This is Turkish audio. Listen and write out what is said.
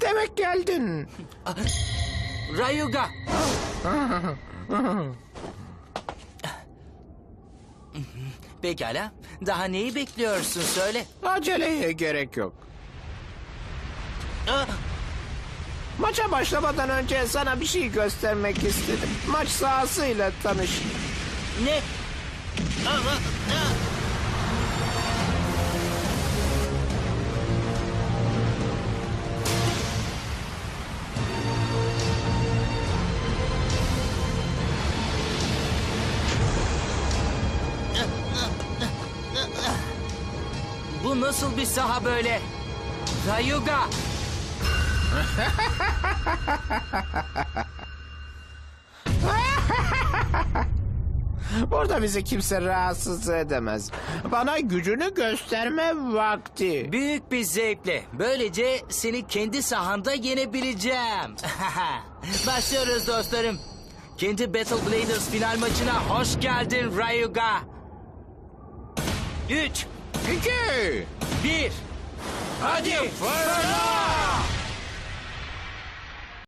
Demek geldin. Rayuga. Pekala. Daha neyi bekliyorsun söyle. Aceleye gerek yok. Ah, Maça başlamadan önce sana bir şey göstermek istedim. Maç sahasıyla tanış. Ne? Ah, ah, ah. Bu nasıl bir saha böyle? Rayuga! Burada bizi kimse rahatsız edemez. Bana gücünü gösterme vakti. Büyük bir zevkle. Böylece seni kendi sahanda yenebileceğim. Başlıyoruz dostlarım. Kendi Battle Bladers final maçına hoş geldin Rayuga. 3, İki. 1. Hadi fırla!